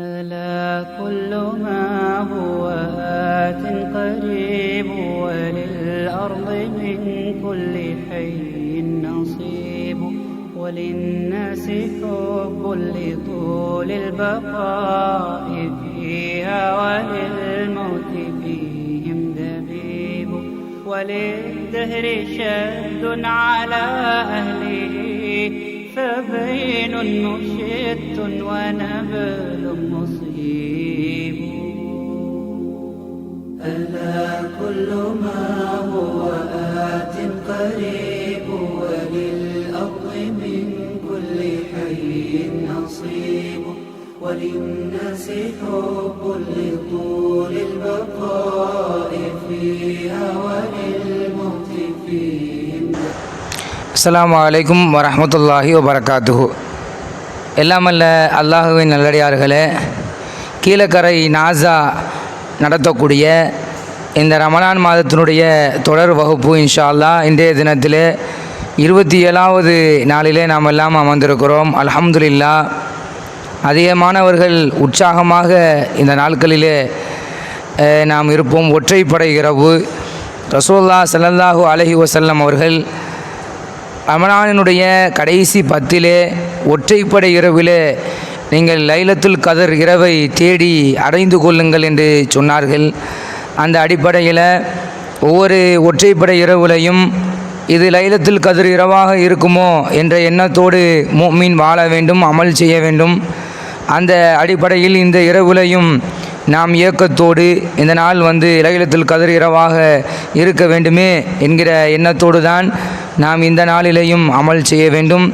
ألا كل ما هو آت قريب وللأرض من كل حي نصيب وللناس حب لطول البقاء فيها وللموت فيهم دبيب وللدهر شد على أهله فبين مشت ونبل مصيب. ألا كل ما هو آت قريب وللأرض من كل حي نصيب. وللناس حب لطول البقاء فيها وللموت فيهم. அஸ்லாம் அலைக்கும் வரமத்துல்லாஹி வபரகாத்துஹு. எல்லாமல்ல அல்லாஹுவின் நல்லடியார்களே கீழக்கரை நாசா நடத்தக்கூடிய இந்த ரமலான் மாதத்தினுடைய தொடர் வகுப்பு இன்ஷா அல்லாஹ் இன்றைய தினத்தில் இருபத்தி ஏழாவது நாளிலே நாம் எல்லாம் அமர்ந்திருக்கிறோம். அலமதுல்லா அதிகமானவர்கள் உற்சாகமாக இந்த நாட்களிலே நாம் இருப்போம். ஒற்றைப்படை இரவு. ரசூல்லா ஸல்லல்லாஹு அலஹி வசல்லம் அவர்கள் ரமணானினுடைய கடைசி பத்திலே ஒற்றைப்படை இரவிலே நீங்கள் லைலத்துல் கதர் இரவை தேடி அடைந்து கொள்ளுங்கள் என்று சொன்னார்கள். அந்த அடிப்படையில் ஒவ்வொரு ஒற்றைப்படை இரவுலையும் இது லைலத்துல் கதிர் இரவாக இருக்குமோ என்ற எண்ணத்தோடு மீன் வாழ வேண்டும் அமல் செய்ய வேண்டும். அந்த அடிப்படையில் இந்த இரவுலையும் நாம் இயக்கத்தோடு இந்த நாள் வந்து இலகிலத்தில் கதிர் இரவாக இருக்க வேண்டுமே என்கிற எண்ணத்தோடு தான் நாம் இந்த நாளிலேயும் அமல் செய்ய வேண்டும்.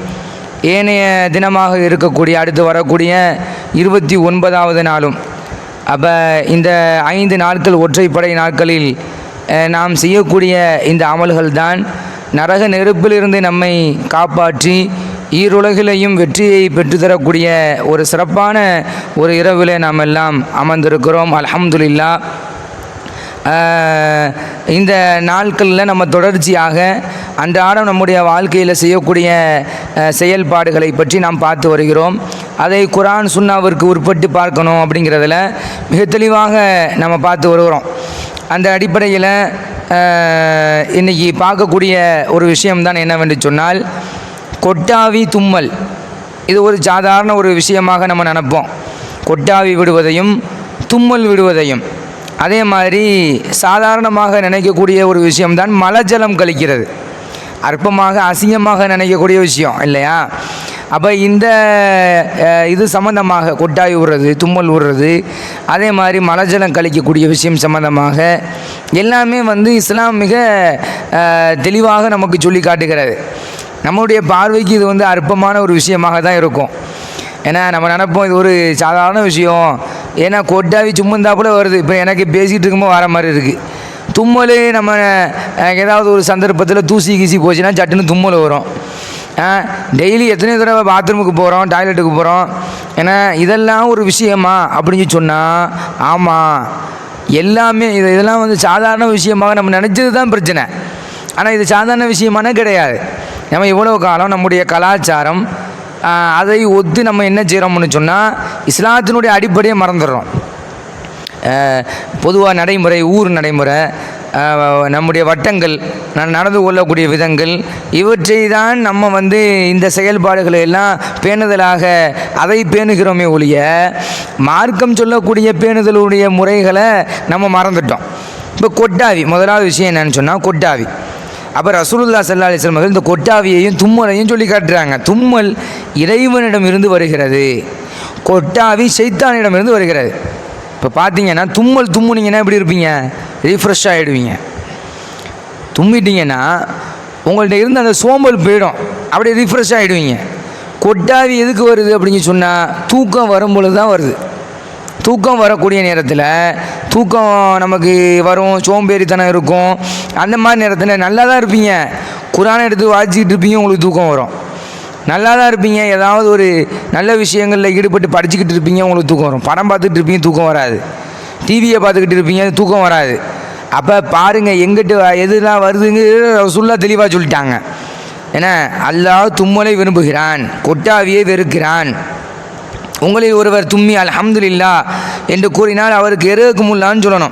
ஏனைய தினமாக இருக்கக்கூடிய அடுத்து வரக்கூடிய இருபத்தி ஒன்பதாவது நாளும். அப்போ இந்த ஐந்து நாட்கள் ஒற்றைப்படை நாட்களில் நாம் செய்யக்கூடிய இந்த அமல்கள் தான் நரக நெருப்பிலிருந்து நம்மை காப்பாற்றி ஈருலகிலையும் வெற்றியை பெற்றுத்தரக்கூடிய ஒரு சிறப்பான ஒரு இரவில் நாம் எல்லாம் அமர்ந்திருக்கிறோம் அலமதுல்லா இந்த நாட்களில் நம்ம தொடர்ச்சியாக அன்றாடம் நம்முடைய வாழ்க்கையில் செய்யக்கூடிய செயல்பாடுகளை பற்றி நாம் பார்த்து வருகிறோம். அதை குரான் சுன்னாவிற்கு உட்பட்டு பார்க்கணும் அப்படிங்கிறதுல மிக தெளிவாக நம்ம பார்த்து வருகிறோம். அந்த அடிப்படையில் இன்றைக்கி பார்க்கக்கூடிய ஒரு விஷயம்தான் என்னவென்று சொன்னால் கொட்டாவி தும்மல். இது ஒரு சாதாரண ஒரு விஷயமாக நம்ம நினைப்போம். கொட்டாவி விடுவதையும் தும்மல் விடுவதையும். அதே மாதிரி சாதாரணமாக நினைக்கக்கூடிய ஒரு விஷயம்தான் மலஜலம் கழிக்கிறது. அற்பமாக அசிங்கமாக நினைக்கக்கூடிய விஷயம் இல்லையா? அப்போ இந்த இது சம்மந்தமாக கொட்டாய் விடுறது தும்மல் விடுறது அதே மாதிரி மலஜலம் கழிக்கக்கூடிய விஷயம் சம்மந்தமாக எல்லாமே வந்து இஸ்லாம் மிக தெளிவாக நமக்கு சொல்லி காட்டுகிறது. நம்முடைய பார்வைக்கு இது வந்து அற்பமான ஒரு விஷயமாக தான் இருக்கும். ஏன்னா நம்ம நினைப்போம் இது ஒரு சாதாரண விஷயம். ஏன்னா கொட்டாவி சும்மந்தாப்புல வருது. இப்போ எனக்கு பேசிகிட்டு இருக்கும்போது வர மாதிரி இருக்குது தும்மல் நம்ம ஏதாவது ஒரு சந்தர்ப்பத்தில் தூசி கீசி போச்சுன்னா சட்டுன்னு தும்மல் வரும். டெய்லி எத்தனை தடவை பாத்ரூமுக்கு போகிறோம் டாய்லெட்டுக்கு போகிறோம் ஏன்னா இதெல்லாம் ஒரு விஷயமா அப்படின்னு சொன்னால் ஆமாம் எல்லாமே இது இதெல்லாம் வந்து சாதாரண விஷயமாக நம்ம நினச்சது தான் பிரச்சனை. ஆனால் இது சாதாரண விஷயமான கிடையாது. நம்ம இவ்வளோ காலம் நம்முடைய கலாச்சாரம் அதை ஒத்து நம்ம என்ன செய்கிறோம்னு சொன்னால் இஸ்லாத்தினுடைய அடிப்படையை மறந்துடுறோம். பொதுவாக நடைமுறை ஊர் நடைமுறை நம்முடைய வட்டங்கள் ந- நடந்து கொள்ளக்கூடிய விதங்கள் இவற்றை தான் நம்ம வந்து இந்த செயல்பாடுகளை எல்லாம் பேணுதலாக அதை பேணுகிறோமே ஒழிய மார்க்கம் சொல்லக்கூடிய பேணுதலுடைய முறைகளை நம்ம மறந்துட்டோம். இப்போ கொட்டாவி முதலாவது விஷயம் என்னென்னு சொன்னால் கொட்டாவி. அப்போ ரசூலுல்லா சல்லா அலிஸ்லம் அவர்கள் இந்த கொட்டாவியையும் தும்மலையும் சொல்லி காட்டுறாங்க. தும்மல் இறைவனிடம் இருந்து வருகிறது. கொட்டாவி சைத்தானிடமிருந்து வருகிறது. இப்போ பார்த்தீங்கன்னா தும்மல் தும்முனீங்கன்னா எப்படி இருப்பீங்க? ரீஃப்ரெஷ் ஆகிடுவீங்க தும்மிட்டீங்கன்னா உங்கள்கிட்ட இருந்து அந்த சோம்பல் போயிடும். அப்படியே ரீஃப்ரெஷ் ஆகிடுவீங்க கொட்டாவி எதுக்கு வருது அப்படின்னு சொன்னால் தூக்கம் வரும் பொழுது தான் வருது. தூக்கம் வரக்கூடிய நேரத்தில் தூக்கம் நமக்கு வரும் சோம்பேறித்தனம் இருக்கும். அந்த மாதிரி நேரத்தில் நல்லா தான் இருப்பீங்க. குரானை எடுத்து வாசிக்கிட்டு இருப்பீங்க உங்களுக்கு தூக்கம் வரும். நல்லா தான் இருப்பீங்க. ஏதாவது ஒரு நல்ல விஷயங்களில் ஈடுபட்டு படிச்சுக்கிட்டு இருப்பீங்க உங்களுக்கு தூக்கம் வரும். படம் பார்த்துட்டு இருப்பீங்க தூக்கம் வராது. டிவியை பார்த்துக்கிட்டு இருப்பீங்க தூக்கம் வராது. அப்போ பாருங்கள் எங்கிட்ட எதுலாம் வருதுங்கிறது சொல்ல தெளிவாக சொல்லிட்டாங்க. ஏன்னா அல்லாஹ் தும்மலை விரும்புகிறான் கொட்டாவியை வெறுக்கிறான். உங்களில் ஒருவர் தும்மி அல்ஹம்துலில்லா என்று கூறினால் அவருக்கு எருகுமுல்லான்னு சொல்லணும்.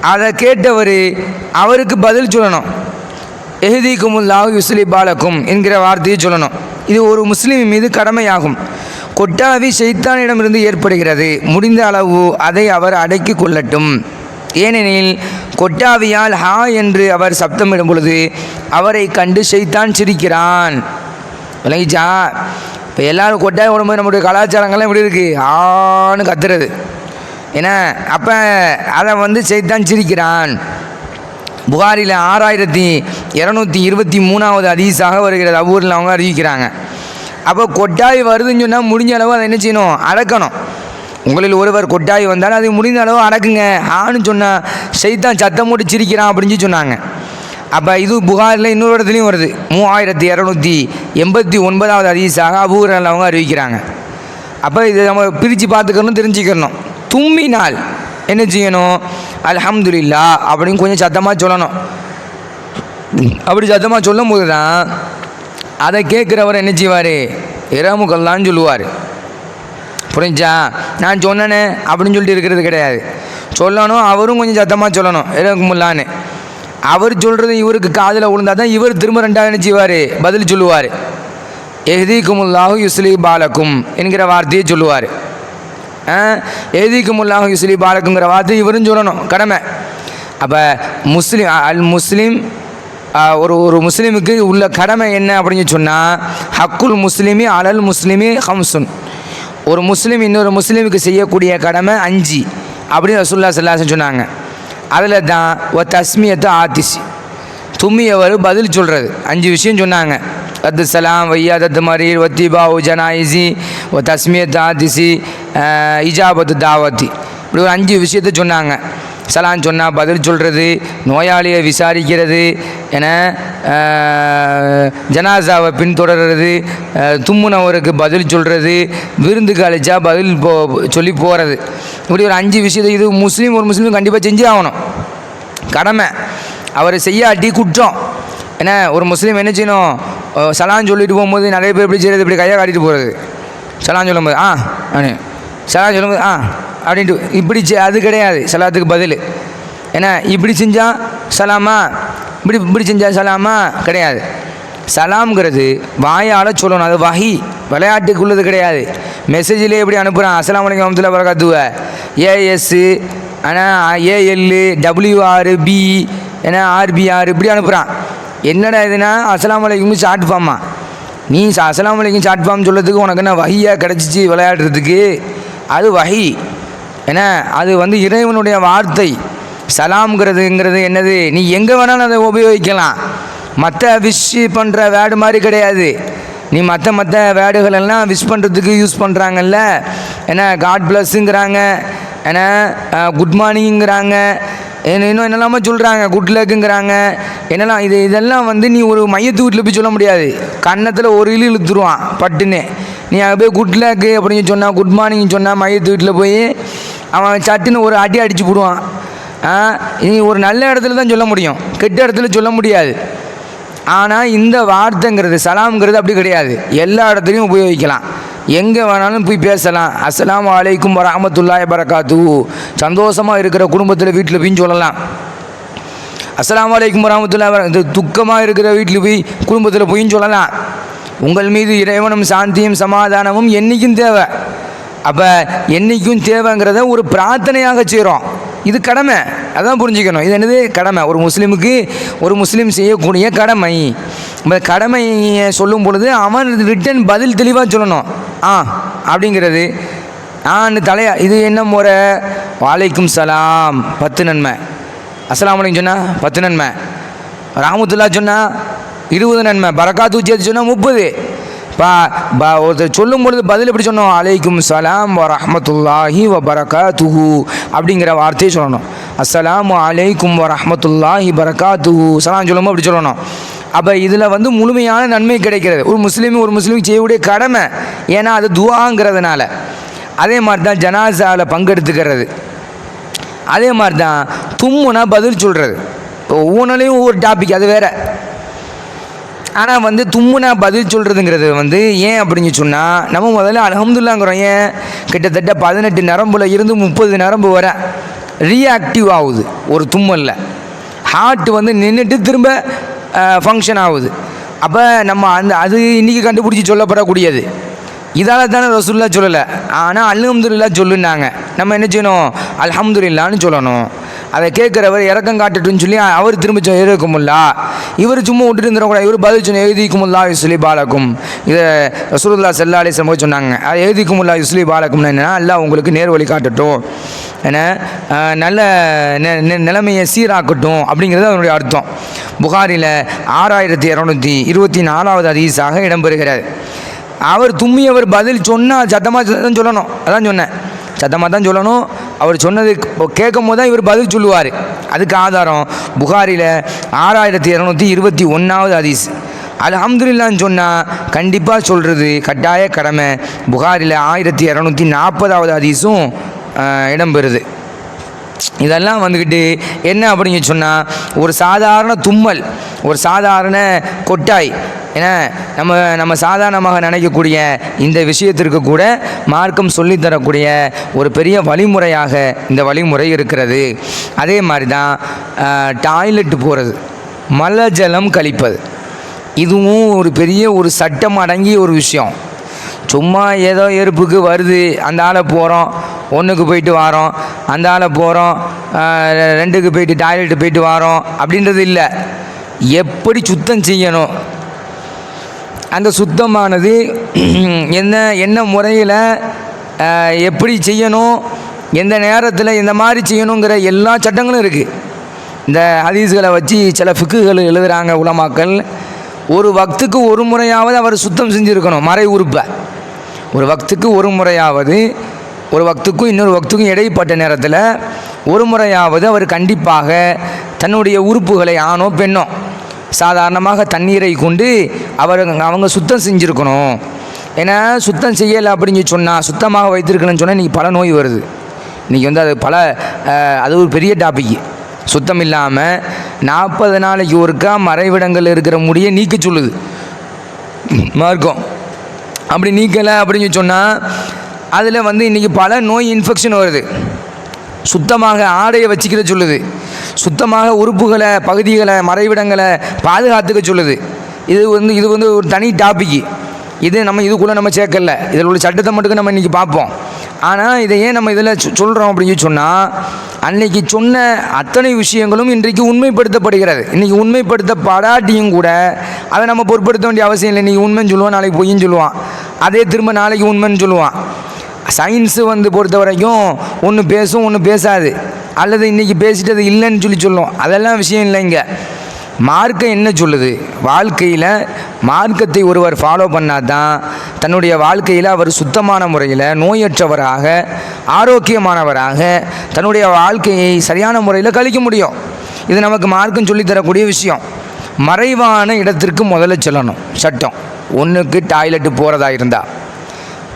அதை கேட்டவர் அவருக்கு பதில் சொல்லணும். எஹதிக்குமுல்லாஹ் யுஸ்லி பாலக்கும் என்கிற வார்த்தையை சொல்லணும். இது ஒரு முஸ்லீம் மீது கடமையாகும். கொட்டாவி ஷைத்தானிடமிருந்து ஏற்படுகிறது. முடிந்த அளவு அதை அவர் அடக்கி கொள்ளட்டும். ஏனெனில் கொட்டாவியால் ஹா என்று அவர் சப்தமிடும் பொழுது அவரை கண்டு ஷைத்தான் சிரிக்கிறான். விளங்கிச்சா இப்போ எல்லோரும் கொட்டாய் விடும்போது நம்முடைய கலாச்சாரங்கள்லாம் எப்படி இருக்குது ஆன்னு கத்துறது. ஏன்னா அப்போ அதை வந்து செய்தான் சிரிக்கிறான். புகாரில் ஆறாயிரத்தி இரநூத்தி இருபத்தி மூணாவது அதிசாக வருகிறது. அவ்வூரில் அவங்க அறிவிக்கிறாங்க. அப்போ கொட்டாய் வருதுன்னு சொன்னால் முடிஞ்ச அளவு அதை என்ன செய்யணும்? அடக்கணும். உங்களில் ஒருவர் கொட்டாய் வந்தாலும் அது முடிந்த அளவு அடக்குங்க. ஆன்னு சொன்னால் செய்தான் சத்தம் போட்டு சிரிக்கிறான் அப்படின்னு சொல்லி சொன்னாங்க. அப்போ இது புகாரில் இன்னொரு இடத்துலையும் வருது. மூவாயிரத்தி இரநூத்தி எண்பத்தி ஒன்பதாவது அதிசாக அபூரில் அவங்க அறிவிக்கிறாங்க. அப்போ இதை நம்ம பிரித்து பார்த்துக்கணும் தெரிஞ்சுக்கணும். தும்மினால் என்ன செய்யணும்? அல்ஹம்துலில்லா அப்படின்னு கொஞ்சம் சத்தமாக சொல்லணும். அப்படி சத்தமாக சொல்லும் போது தான் அதை கேட்குறவர் என்ன செய்வார்? இரமுகல்லான்னு சொல்லுவார். புரிஞ்சா? நான் சொன்னனே அப்படின்னு சொல்லிட்டு இருக்கிறது கிடையாது. சொல்லணும் அவரும் கொஞ்சம் சத்தமாக சொல்லணும். இரமுல்லான்னு அவர் சொல்கிறது இவருக்கு காதில் விழுந்தாதான் இவர் திரும்ப ரெண்டாவது என்ன பதில் சொல்லுவார். எஹதிக்குமுல்லாஹு யுஸ்லி பாலக்கும் என்கிற வார்த்தையை சொல்லுவார். எஹதிக்குமுல்லாஹு யுஸ்லி பாலக்குங்கிற வார்த்தை இவரும் சொல்லணும். கடமை. அப்போ முஸ்லீம் அல் முஸ்லீம் ஒரு ஒரு முஸ்லீமுக்கு உள்ள கடமை என்ன அப்படின்னு சொன்னால் ஹக்குல் முஸ்லீமி அலல் முஸ்லீமி ஹம்சுன் ஒரு முஸ்லீம் இன்னொரு முஸ்லீமுக்கு செய்யக்கூடிய கடமை அஞ்சு. அப்படின்னு ரசுல்லா சல்லாசன் சொன்னாங்க. அதில் தான் ஒரு தஸ்மியத்தை ஆத்திசி தும்மியவர் பதில் சொல்கிறது அஞ்சு விஷயம் சொன்னாங்க. அத்து சலாம் வையாதத்து மரீர் ஒத்திபாவு ஜனாயிசி ஒ தஸ்மியத் ஆதிசி அஹ், இஜாபத்து தாவத்தி. இப்படி ஒரு அஞ்சு விஷயத்தை சொன்னாங்க. சலான் சொன்னால் பதில் சொல்கிறது நோயாளியை விசாரிக்கிறது என ஜனாசாவை பின்தொடர்றது தும்முனவருக்கு பதில் சொல்கிறது விருந்துக்கு அழைச்சா பதில் போ சொல்லி போகிறது இப்படி ஒரு அஞ்சு விஷயத்தை இது முஸ்லீம் ஒரு முஸ்லீம் கண்டிப்பாக செஞ்சே ஆகணும். கடமை. அவர் செய்யாட்டி குற்றம். ஏன்னா ஒரு முஸ்லீம் என்ன செய்யணும்? சலான் சொல்லிட்டு போகும்போது நிறைய பேர் இப்படி செய்கிறது இப்படி கையாக காட்டிட்டு போகிறது சலான் சொல்லும்போது ஆ அப்படின்னு சலான் சொல்லும்போது ஆ அப்படின்ட்டு இப்படி செ- அது கிடையாது சலாத்துக்கு பதில். ஏன்னா இப்படி செஞ்சால் சலாமா இப்படி இப்படி செஞ்சால் சலாமா? கிடையாது. சலாம்ங்கிறது வாயால் சொல்லணும். அது வஹி. விளையாட்டுக்குள்ளது கிடையாது. மெசேஜில் எப்படி அனுப்புகிறான் அஸ்லாம் அலைக்கும் வரமத்துல்லாஹி வரகாத்துவ ஏஎஸ்ஸு ஆனால் ஏஎல்லு டபிள்யூஆர் பி ஏன்னா ஆர்பிஆர் இப்படி அனுப்புகிறான் என்னடா இதுனா அஸ்லாம் அலைக்கும் ஷார்ட் ஃபார்மா நீ அஸ்லாம் வலைக்கும் அலைக்கும் ஷார்ட் ஃபார்ம் சொல்கிறதுக்கு உனக்கு என்ன வகையாக கிடச்சிச்சு விளையாடுறதுக்கு? அது வகை ஏன்னா அது வந்து இறைவனுடைய வார்த்தை. சலாம்ங்கிறதுங்கிறது என்னது? நீ எங்கே வேணாலும் அதை உபயோகிக்கலாம். மற்ற விஷ் பண்ணுற வேர்டு மாதிரி கிடையாது. நீ மற்ற மற்ற வேடுகள் எல்லாம் விஷ் பண்ணுறதுக்கு யூஸ் பண்ணுறாங்கல்ல ஏன்னா காட் பிளஸ்ஸுங்கிறாங்க ஏன்னா குட் மார்னிங்கிறாங்க இன்னும் என்னெல்லாமோ சொல்கிறாங்க குட் லக்குங்கிறாங்க என்னெல்லாம் இது இதெல்லாம் வந்து நீ ஒரு மையத்து வீட்டில் போய் சொல்ல முடியாது. கன்னத்தில் ஒரு இழு இழுத்துருவான் பட்டுன்னு. நீ அங்கே போய் குட் லக்கு அப்படின்னு சொன்னால் குட் மார்னிங் சொன்னால் மையத்து வீட்டில் போய் அவன் சட்டுன்னு ஒரு அடி அடிச்சு போடுவான். நீ ஒரு நல்ல இடத்துல தான் சொல்ல முடியும். கெட்ட இடத்துல சொல்ல முடியாது. ஆனால் இந்த வார்த்தைங்கிறது சலாம்ங்கிறது அப்படி கிடையாது. எல்லா இடத்துலையும் உபயோகிக்கலாம். எங்கே வேணாலும் போய் பேசலாம். அஸ்லாம் வலைக்கும் வரமத்துல்லாய் பரகாத்து சந்தோஷமாக இருக்கிற குடும்பத்தில் வீட்டில் போய் சொல்லலாம். அஸ்லாம் அலைக்கும் வரமத்துல்லா இந்த துக்கமாக இருக்கிற வீட்டில் போய் குடும்பத்தில் போய் சொல்லலாம். உங்கள் மீது இறைவனும் சாந்தியும் சமாதானமும் என்றைக்கும் தேவை. அப்போ என்றைக்கும் தேவைங்கிறத ஒரு பிரார்த்தனையாக செய்கிறோம் இது கடமை. அதான் புரிஞ்சுக்கணும். இது என்னது? கடமை. ஒரு முஸ்லீமுக்கு ஒரு முஸ்லீம் செய்யக்கூடிய கடமை. இந்த கடமையை சொல்லும் பொழுது அவன் ரிட்டன் பதில் தெளிவாக சொல்லணும். ஆ அப்படிங்கிறது. ஆன்னு தலையா இது என்ன முறை? வாழைக்கும் சலாம். பத்து நன்மை. அஸ்ஸலாமு சொன்னால் பத்து நன்மை. ராமத்துல்லா சொன்னால் இருபது நன்மை. பரக்காத்து சேர்த்து சொன்னால் முப்பது. ஒருத்தர் சொல்லும் பொழுது பதில் எப்படி சொன்னோம்? அலைக்கும் சலாம் வ ரஹமத்துல்லாஹி வ பரகாத்துஹு அப்படிங்கிற வார்த்தையை சொல்லணும். அஸ்லாம் அலைக்கும் வ ரஹ்மத்துல்லாஹி பரகாத்துஹு சலாம் சொல்லும்போது அப்படி சொல்லணும். அப்போ இதில் வந்து முழுமையான நன்மை கிடைக்கிறது. ஒரு முஸ்லீம் ஒரு முஸ்லீம் செய்யக்கூடிய கடமை ஏன்னா அது துவாங்கிறதுனால. அதே மாதிரி தான் ஜனாசாவில் பங்கெடுத்துக்கிறது. அதே மாதிரி தான் தும்முனா பதில் சொல்கிறது இப்போ ஒவ்வொன்றுலையும் ஒவ்வொரு டாபிக் அது வேறு. ஆனால் வந்து தும்முனா பதில் சொல்கிறதுங்கிறது வந்து ஏன் அப்படின்னு சொன்னால் நம்ம முதல்ல அலமதுல்லாங்கிறோம் ஏன்? கிட்டத்தட்ட பதினெட்டு நரம்பில் இருந்து முப்பது நரம்பு வர ரீஆக்டிவ் ஆகுது. ஒரு தும்மலில். ஹார்ட் வந்து நின்றுட்டு திரும்ப ஃபங்க்ஷன் ஆகுது. அப்போ நம்ம அந்த அது இன்றைக்கி கண்டுபிடிச்சி சொல்லப்படக்கூடியது. இதால் தானே ரசுல்லா சொல்லலை. ஆனால் அலமதுல்லா சொல்லுனாங்க நம்ம என்ன செய்யணும்? அலமதுல்லான்னு சொல்லணும். அதை கேட்குறவர் இறக்கம் காட்டுட்டுன்னு சொல்லி அவர் திரும்ப எழுதிக்குமுல்லா. இவர் சும்மா விட்டுட்டு இருந்துடக்கூடாது இவர் பதில் சொன்ன எழுதிக்குமுல்லா யுஸ்லி பாலக்கும். இதை ரசூலுல்லா செல்லா அலி சமூக சொன்னாங்க. அதை எழுதிக்குமுல்லா யுஸ்லி பாலக்கும்னு என்னென்னா அல்லாஹ் உங்களுக்கு நேர் வழி காட்டட்டும். ஏன்னா நல்ல நெ- நெ- நிலைமையை சீராக்கட்டும் அப்படிங்கிறது அதனுடைய அர்த்தம். புகாரில் ஆறாயிரத்தி இரநூத்தி இருபத்தி நாலாவது அதிசாக இடம்பெறுகிறது. அவர் தும்மியவர் பதில் சொன்னால் சத்தமாக தான் சொல்லணும். அதான் சொன்னேன். சத்தமாக தான் சொல்லணும். அவர் சொன்னது கேட்கும் போது தான் இவர் பதில் சொல்லுவார். அதுக்கு ஆதாரம் புகாரில் ஆறாயிரத்தி இரநூத்தி இருபத்தி ஒன்றாவது ஹதீஸ். அலமதுல்லான்னு சொன்னால் கண்டிப்பாக சொல்கிறது கட்டாய கடமை. புகாரில் ஆயிரத்தி இரநூத்தி நாற்பதாவது ஹதீஸும் இடம்பெறுது. இதெல்லாம் வந்துக்கிட்டு என்ன அப்படின்னு சொன்னால் ஒரு சாதாரண தும்மல் ஒரு சாதாரண கொட்டாய் ஏன்னா நம்ம நம்ம சாதாரணமாக நினைக்கக்கூடிய இந்த விஷயத்திற்கு கூட மார்க்கம் சொல்லித்தரக்கூடிய ஒரு பெரிய வழிமுறையாக இந்த வழிமுறை இருக்கிறது. அதே மாதிரி தான் டாய்லெட் போகிறது மல ஜலம் கழிப்பது. இதுவும் ஒரு பெரிய ஒரு சட்டம் அடங்கிய ஒரு விஷயம். சும்மா ஏதோ எருப்புக்கு வருது அந்த ஆளை போகிறோம் ஒன்றுக்கு போயிட்டு வாரோம் அந்த ஆளை போகிறோம் ரெண்டுக்கு போயிட்டு டாய்லெட்டு போயிட்டு வாரோம் அப்படின்றது இல்லை. எப்படி சுத்தம் செய்யணும்? அந்த சுத்தமானது என்ன என்ன முறையில் எப்படி செய்யணும் எந்த நேரத்தில் இந்த மாதிரி செய்யணுங்கிற எல்லா சட்டங்களும் இருக்குது இந்த ஹதீஸ்களை வச்சு சில ஃபிக்குகள் எழுதுகிறாங்க உலமாக்கள். ஒரு வக்துக்கு ஒரு முறையாவது அவர் சுத்தம் செஞ்சுருக்கணும் மறை உறுப்பை. ஒரு வக்துக்கு ஒரு முறையாவது ஒரு வக்துக்கும் இன்னொரு வக்துக்கும் இடைப்பட்ட நேரத்தில் ஒரு முறையாவது அவர் கண்டிப்பாக தன்னுடைய உறுப்புகளை ஆணோ பெண்ணோ சாதாரணமாக தண்ணீரை கொண்டு அவர் அவங்க சுத்தம் செஞ்சுருக்கணும். ஏன்னா சுத்தம் செய்யலை அப்படின்னு சொன்னால் சுத்தமாக வைத்திருக்கணும்னு சொன்னால் இன்றைக்கி பல நோய் வருது. இன்றைக்கி வந்து அது பல அது ஒரு பெரிய டாபிக் சுத்தம் இல்லாமல் நாற்பது நாளைக்கு ஒருக்கா மறைவிடங்கள் இருக்கிற முடியை நீக்க சொல்லுது. மார்க்கம். அப்படி நீக்கலை அப்படின்னு சொன்னால் அதில் வந்து இன்றைக்கி பல நோய் இன்ஃபெக்ஷன் வருது. சுத்தமாக ஆடையை வச்சுக்கிற சொல்லுது. சுத்தமாக உறுப்புகளை பகுதிகளை மறைவிடங்களை பாதுகாத்துக்க சொல்லுது. இது வந்து இது வந்து ஒரு தனி டாபிக் இது நம்ம இதுக்குள்ளே நம்ம சேர்க்கல. இதில் உள்ள சட்டத்தை மட்டும் நம்ம இன்றைக்கி பார்ப்போம். ஆனால் இதை ஏன் நம்ம இதில் சொல்கிறோம் அப்படின்னு சொன்னால் அன்னைக்கு சொன்ன அத்தனை விஷயங்களும் இன்றைக்கு உண்மைப்படுத்தப்படுகிறது. இன்றைக்கி உண்மைப்படுத்தப்படாட்டியும் கூட அதை நம்ம பொருட்படுத்த வேண்டிய அவசியம் இல்லை. இன்றைக்கி உண்மைன்னு சொல்லுவான் நாளைக்கு பொய்ன்னு சொல்லுவான். அதே திரும்ப நாளைக்கு உண்மைன்னு சொல்லுவான். சயின்ஸு வந்து பொறுத்த வரைக்கும் ஒன்று பேசும் ஒன்று பேசாது. அல்லது இன்றைக்கி பேசிட்டு அது இல்லைன்னு சொல்லி சொல்லும். அதெல்லாம் விஷயம் இல்லை இங்கே. மார்க்கம் என்ன சொல்லுது? வாழ்க்கையில் மார்க்கத்தை ஒருவர் ஃபாலோ பண்ணால் தான் தன்னுடைய வாழ்க்கையில் அவர் சுத்தமான முறையில் நோயற்றவராக ஆரோக்கியமானவராக தன்னுடைய வாழ்க்கையை சரியான முறையில் கழிக்க முடியும். இது நமக்கு மார்க்கம் சொல்லித்தரக்கூடிய விஷயம். மறைவான இடத்திற்கு முதல்ல செல்லணும். சட்டம். ஒன்றுக்கு டாய்லெட்டு போகிறதா இருந்தால்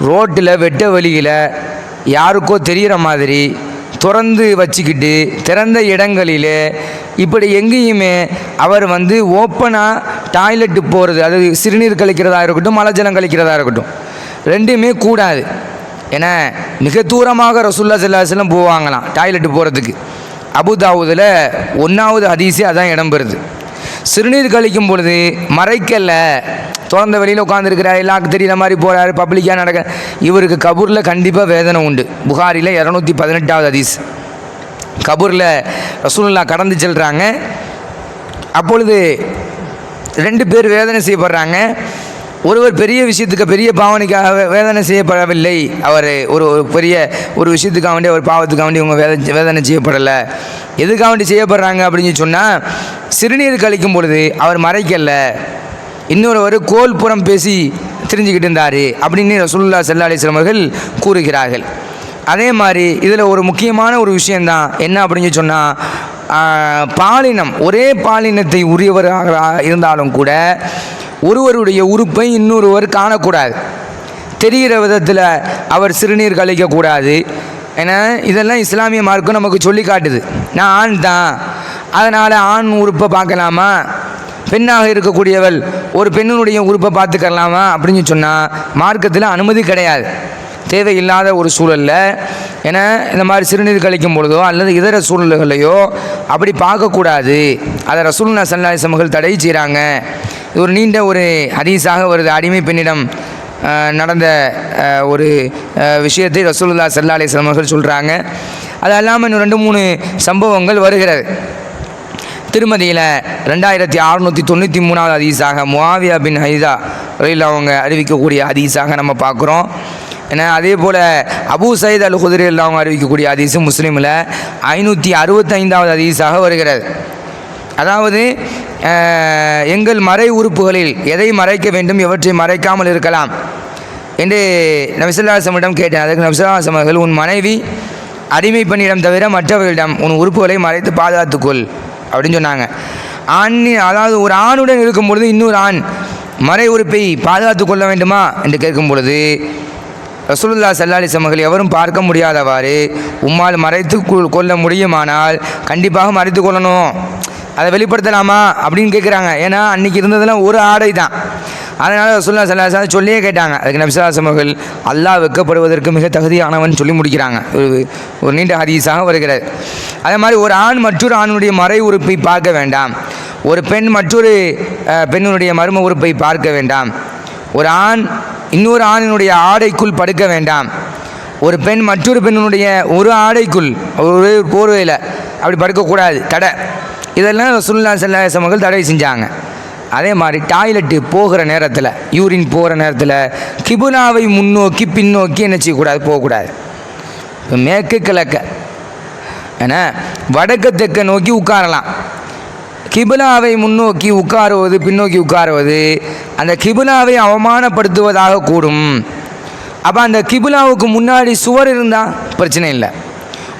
ரோட்டில் வெட்ட வழியில் யாருக்கோ தெரிகிற மாதிரி திறந்து வச்சுக்கிட்டு திறந்த இடங்களில் இப்படி எங்கேயுமே அவர் வந்து ஓப்பனாக டாய்லெட்டு போகிறது அது சிறுநீர் கழிக்கிறதா இருக்கட்டும் மலஜலம் கழிக்கிறதா இருக்கட்டும் ரெண்டுமே கூடாது. ஏன்னா மிக தூரமாக ரசுல்லா செல்லாசலம் போவாங்களாம் டாய்லெட்டு போகிறதுக்கு அபுதாவுதில் ஒன்றாவது அதிசி அதான் இடம்பெறுது சிறுநீர் கழிக்கும் பொழுது மறைக்கல்ல. திறந்த வெளியில் உட்காந்துருக்கிறார் எல்லாருக்கும் தெரியுற மாதிரி போகிறாரு பப்ளிக்காக நடக்க. இவருக்கு கபூரில் கண்டிப்பாக வேதனை உண்டு. புகாரில் இரநூத்தி பதினெட்டாவது அதிஸ் கபூரில் ரசூல்லா கடந்து செல்கிறாங்க அப்பொழுது ரெண்டு பேர் வேதனை செய்யப்படுறாங்க. ஒருவர் பெரிய விஷயத்துக்கு பெரிய பாவனைக்காக வேதனை செய்யப்படவில்லை. அவர் ஒரு ஒரு பெரிய ஒரு விஷயத்துக்காக வேண்டிய ஒரு பாவத்துக்காக வேண்டி இவங்க வேத வேதனை செய்யப்படலை. எதுக்காக வேண்டி செய்யப்படுறாங்க அப்படின்னு சொன்னால் சிறுநீர் கழிக்கும் பொழுது அவர் மறைக்கல. இன்னொருவர் கோல் புறம் பேசி தெரிஞ்சுக்கிட்டு இருந்தார் அப்படின்னு ரசூலுல்லா சல்லா அலிஸ்லாம் கூறுகிறார்கள். அதே மாதிரி இதில் ஒரு முக்கியமான ஒரு விஷயந்தான் என்ன அப்படின்னு சொன்னால் பாலினம் ஒரே பாலினத்தை உரியவராக இருந்தாலும் கூட ஒருவருடைய உறுப்பை இன்னொருவர் காணக்கூடாது. தெரிகிற விதத்தில் அவர் சிறுநீர் கழிக்கக்கூடாது. ஏன்னா இதெல்லாம் இஸ்லாமிய மார்க்கம் நமக்கு சொல்லி காட்டுது. நான் ஆண் தான். அதனால் ஆண் உறுப்பை பார்க்கலாமா? பெண்ணாக இருக்கக்கூடியவள் ஒரு பெண்ணினுடைய உறுப்பை பார்த்துக்கலாமா அப்படின்னு சொன்னால் மார்க்கத்தில் அனுமதி கிடையாது. தேவையில்லாத ஒரு சூழலில் ஏன்னா இந்த மாதிரி சிறுநீர் கழிக்கும் பொழுதோ அல்லது இதர சூழல்களையோ அப்படி பார்க்கக்கூடாது. அதை ரசூல்னா சல்லாய் சமகள் தடை செய்கிறாங்க இது ஒரு நீண்ட ஒரு ஹதீஸாக வருது. அடிமை பெண்ணிடம் நடந்த ஒரு விஷயத்தை ரசூலுல்லா சல்லா அலிஸ்லாம் அவர்கள் சொல்கிறாங்க அது அல்லாமல் இன்னும் ரெண்டு மூணு சம்பவங்கள் வருகிறது. திருமதியில் ரெண்டாயிரத்தி அறநூற்றி தொண்ணூற்றி மூணாவது ஹதீஸாக முவாவியா பின் ஹைதா ரயில் அவங்க அறிவிக்கக்கூடிய ஹதீஸாக நம்ம பார்க்குறோம். ஏன்னா அதே போல் அபு சயீத் அல் குதிரை அவங்க அறிவிக்கக்கூடிய அதிசு முஸ்லீமில் ஐநூற்றி அறுபத்தைந்தாவது அதிசாக வருகிறது. அதாவது எங்கள் மறை உறுப்புகளில் எதை மறைக்க வேண்டும் எவற்றை மறைக்காமல் இருக்கலாம் என்று நபிசுல்லாசமிடம் கேட்டேன் அதுக்கு நபிசுல்லாசம் அவர்கள் உன் மனைவி அடிமை பெண்ணிடம் தவிர மற்றவர்களிடம் உன் உறுப்புகளை மறைத்து பாதுகாத்துக்கொள் அப்படின்னு சொன்னாங்க. ஆண் அதாவது ஒரு ஆணுடன் இருக்கும் பொழுது இன்னொரு ஆண் மறை உறுப்பை பாதுகாத்து கொள்ள வேண்டுமா? என்று கேட்கும் பொழுது ரசூலுல்லா சல்லாலி சமகள் எவரும் பார்க்க முடியாதவாறு உம்மால் மறைத்து கொள்- கொள்ள முடியுமானால் கண்டிப்பாக மறைத்து கொள்ளணும். அதை வெளிப்படுத்தலாமா? அப்படின்னு கேட்குறாங்க ஏன்னா அன்றைக்கி இருந்ததெல்லாம் ஒரு ஆடை தான். அதனால் ரசூல்லா சல்லா சொல்லியே கேட்டாங்க. அதுக்கு நபிசா சமகள் அல்லாஹ் வெக்கப்படுவதற்கு மிக தகுதியானவன் சொல்லி முடிக்கிறாங்க. ஒரு ஒரு நீண்ட ஹதீஸாக வருகிறது. அதே மாதிரி ஒரு ஆண் மற்றொரு ஆணுடைய மறை உறுப்பை பார்க்க வேண்டாம். ஒரு பெண் மற்றொரு பெண்ணுடைய மர்ம உறுப்பை பார்க்க வேண்டாம். ஒரு ஆண் இன்னொரு ஆணினுடைய ஆடைக்குள் படுக்க வேண்டாம். ஒரு பெண் மற்றொரு பெண்ணினுடைய ஒரு ஆடைக்குள் ஒரு போர்வையில் அப்படி படுக்கக்கூடாது. தடை. இதெல்லாம் சுல்லா ஸல்லல்லாஹு மக்கள் தடை செஞ்சாங்க. அதே மாதிரி டாய்லெட்டு போகிற நேரத்தில் யூரின் போகிற நேரத்தில் கிபுலாவை முன்னோக்கி பின்னோக்கி என்ன செய்யக்கூடாது? போகக்கூடாது. இப்போ மேற்கு கிழக்க. ஏன்னா வடக்கு தெற்க நோக்கி உட்காரலாம். கிபிலாவை முன்னோக்கி உட்காருவது பின்னோக்கி உட்காருவது அந்த கிபிலாவை அவமானப்படுத்துவதாக கூடும். அப்போ அந்த கிபிலாவுக்கு முன்னாடி சுவர் இருந்தால் பிரச்சனை இல்லை.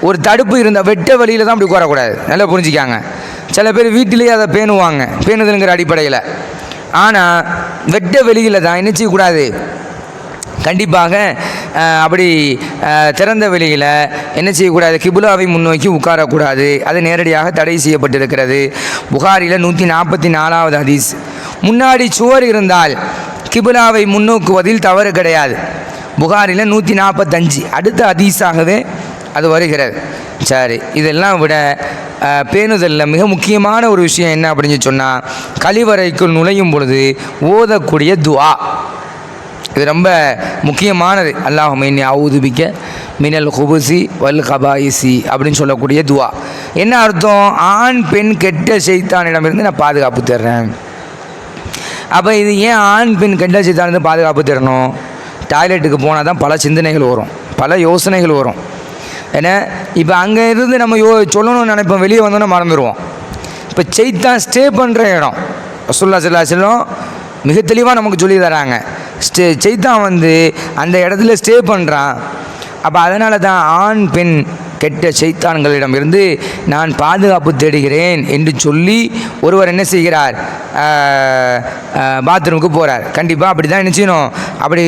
ஒரு தடுப்பு இருந்தால் வெட்ட வழியில் தான் அப்படி உட்காரக்கூடாது. நல்லா புரிஞ்சுக்காங்க. சில பேர் வீட்டிலேயே அதை பேணுவாங்க. பேணுதலுங்கிற அடிப்படையில். ஆனால் வெட்ட வெளியில் தான் என்ன செய்யக்கூடாது? கண்டிப்பாக அப்படி திறந்த வெளியில் என்ன செய்யக்கூடாது? கிபுலாவை முன்னோக்கி உட்காரக்கூடாது. அது நேரடியாக தடை செய்யப்பட்டிருக்கிறது. புகாரில் நூற்றி நாற்பத்தி நாலாவது ஹதீஸ். முன்னாடி சுவர் இருந்தால் கிபுலாவை முன்னோக்குவதில் தவறு கிடையாது. புகாரில் நூற்றி நாற்பத்தஞ்சு அடுத்த ஹதீஸாகவே அது வருகிறது. சரி இதெல்லாம் விட பேணுதலில். மிக முக்கியமான ஒரு விஷயம் என்ன அப்படின்னு சொன்னால் கழிவறைக்குள் நுழையும் பொழுது ஓதக்கூடிய துவா. இது ரொம்ப முக்கியமானது. அல்லாஹ் மீன் அவுதுபிக்க மினல் குபுசி வல் கபாயிசி அப்படின்னு சொல்லக்கூடிய துவா. என்ன அர்த்தம்? ஆண் பெண் கெட்ட செய்தானிடமிருந்து நான் பாதுகாப்பு தர்றேன். அப்போ இது ஏன் ஆண் பெண் கெட்ட செய்தானிருந்து பாதுகாப்பு தரணும் டாய்லெட்டுக்கு போனால் தான் பல சிந்தனைகள் வரும். பல யோசனைகள் வரும். ஏன்னா இப்போ அங்கே இருந்து நம்ம யோ சொல்லணும்னு நினைப்போம். வெளியே வந்தோன்னே மறந்துடுவோம் இப்போ செய்தான் ஸ்டே பண்ணுற இடம். சுல்லா சில்லா செல்லும் மிக தெளிவாக நமக்கு சொல்லி தராங்க. ஸ்டே சைத்தான் வந்து அந்த இடத்துல ஸ்டே பண்ணுறான் அப்போ அதனால தான் ஆண் பெண் கெட்ட செய்தான்களிடமிருந்து நான் பாதுகாப்பு தேடுகிறேன் என்று சொல்லி ஒருவர் என்ன செய்கிறார்? பாத்ரூமுக்கு போகிறார் கண்டிப்பாக அப்படி தான் என்ன செய்யணும்? அப்படி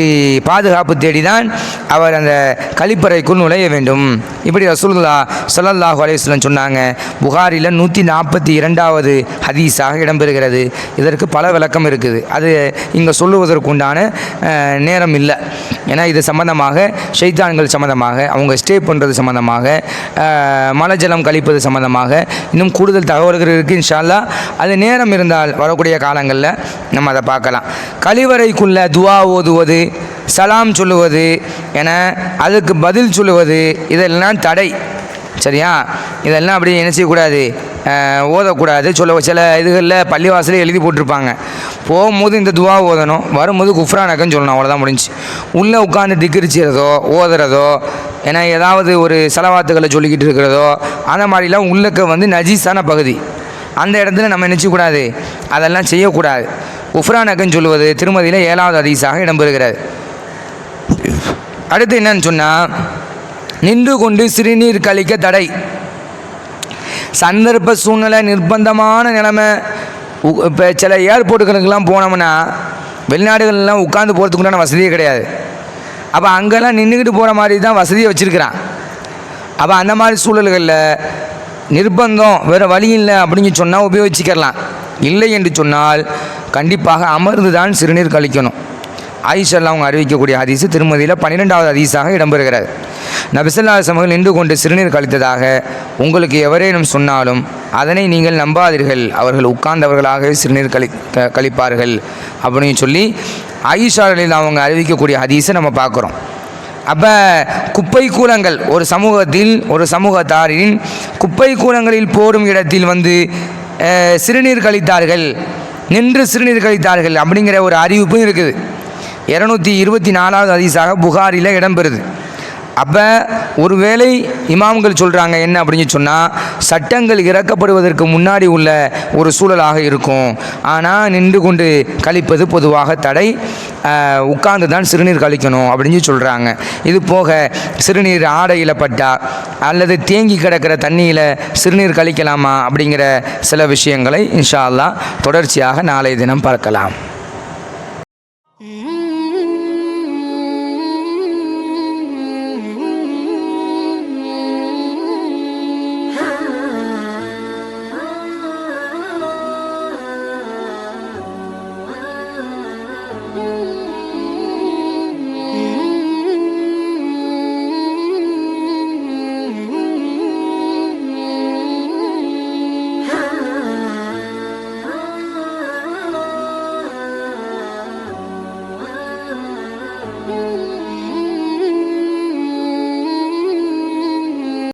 பாதுகாப்பு தேடி தான் அவர் அந்த கழிப்பறைக்குள் நுழைய வேண்டும். இப்படி ரசூலுல்லா சல்லல்லாஹு அலையுஸ்லம் சொன்னாங்க. புகாரில் நூற்றி நாற்பத்தி இரண்டாவது ஹதீஸாக இடம்பெறுகிறது. இதற்கு பல விளக்கம் இருக்குது. அது இங்கே சொல்லுவதற்குண்டான நேரம் இல்லை. ஏன்னா இது சம்பந்தமாக ஷைத்தான்கள் சம்மந்தமாக அவங்க ஸ்டே பண்ணுறது சம்மந்தமாக மலஜலம் கழிப்பது சம்பந்தமாக இன்னும் கூடுதல் தகவல்கள் இருக்குது இன்ஷால்லா அது நேரம் இருந்தால் வரக்கூடிய காலங்களில் நம்ம அதை பார்க்கலாம். கழிவறைக்குள்ள துவா ஓதுவது சலாம் சொல்லுவது என அதுக்கு பதில் சொல்லுவது இதெல்லாம் தடை. சரியா? இதெல்லாம் அப்படி என்ன செய்யக்கூடாது ஓதக்கூடாது. சொல்ல சில இதுகளில் பள்ளிவாசலே எழுதி போட்டிருப்பாங்க. போகும்போது இந்த துவா ஓதணும். வரும்போது குஃப்ரானக்கன்னு சொல்லணும். அவ்வளோதான் முடிஞ்சு. உள்ளே உட்காந்து திக்கிரிச்சிறதோ ஓதுறதோ ஏன்னா ஏதாவது ஒரு செலவாத்துக்களை சொல்லிக்கிட்டு இருக்கிறதோ அந்த மாதிரிலாம் உள்ளக்க வந்து நஜீஸான பகுதி. அந்த இடத்துல நம்ம நினச்சிக்கூடாது. அதெல்லாம் செய்யக்கூடாது. உஃப்ரானக்கன்னு சொல்லுவது திருமதியில் ஏழாவது அதிசாக இடம்பெறுகிறது. அடுத்து என்னன்னு சொன்னால் நின்று கொண்டு சிறுநீர் கழிக்க தடை. சந்தர்ப்ப சூழ்நிலை நிர்பந்தமான நிலைமை. இப்போ சில ஏர்போர்ட்டுகளுக்கெல்லாம் போனோம்னா வெளிநாடுகள்லாம் உட்காந்து போகிறதுக்குண்டான வசதியே கிடையாது. அப்போ அங்கெல்லாம் நின்றுக்கிட்டு போகிற மாதிரி தான் வசதியை வச்சுருக்கிறான். அப்போ அந்த மாதிரி சூழல்களில் நிர்பந்தம் வேறு வழி இல்லை அப்படின்னு சொன்னால் உபயோகிச்சிக்கலாம் இல்லை என்று சொன்னால் கண்டிப்பாக அமர்ந்து தான் சிறுநீர் கழிக்கணும். ஆயிஷல்லா அவங்க அறிவிக்கக்கூடிய ஹதீஸு திருமதியில் பன்னிரெண்டாவது ஹதீஸாக இடம்பெறுகிறது. நபிசல்லா சமர்கள் நின்று கொண்டு சிறுநீர் கழித்ததாக உங்களுக்கு எவரேனும் சொன்னாலும் அதனை நீங்கள் நம்பாதீர்கள். அவர்கள் உட்கார்ந்தவர்களாகவே சிறுநீர் கழி கழிப்பார்கள் அப்படின்னு சொல்லி ஆயிஷாரில் அவங்க அறிவிக்கக்கூடிய ஹதீஸை நம்ம பார்க்குறோம். அப்போ குப்பை கூலங்கள் ஒரு சமூகத்தில் ஒரு சமூகத்தாரின் குப்பை கூலங்களில் போடும் இடத்தில் வந்து சிறுநீர் கழித்தார்கள் நின்று சிறுநீர் கழித்தார்கள் அப்படிங்கிற ஒரு அறிவிப்பும் இருக்குது. இரநூத்தி இருபத்தி நாலாவது அதிசாக புகாரில் இடம்பெறுது. அப்போ ஒருவேளை இமாம்கள் சொல்கிறாங்க என்ன அப்படின்னு சொன்னால் சட்டங்கள் இறக்கப்படுவதற்கு முன்னாடி உள்ள ஒரு சூழலாக இருக்கும். ஆனால் நின்று கொண்டு கழிப்பது பொதுவாக தடை. உட்கார்ந்து தான் சிறுநீர் கழிக்கணும் அப்படின்னு சொல்கிறாங்க இது போக சிறுநீர் ஆடையில் பட்டா அல்லது தேங்கி கிடக்கிற தண்ணியில் சிறுநீர் கழிக்கலாமா அப்படிங்கிற சில விஷயங்களை இன்ஷா அல்லா தொடர்ச்சியாக நாளைய தினம் பார்க்கலாம்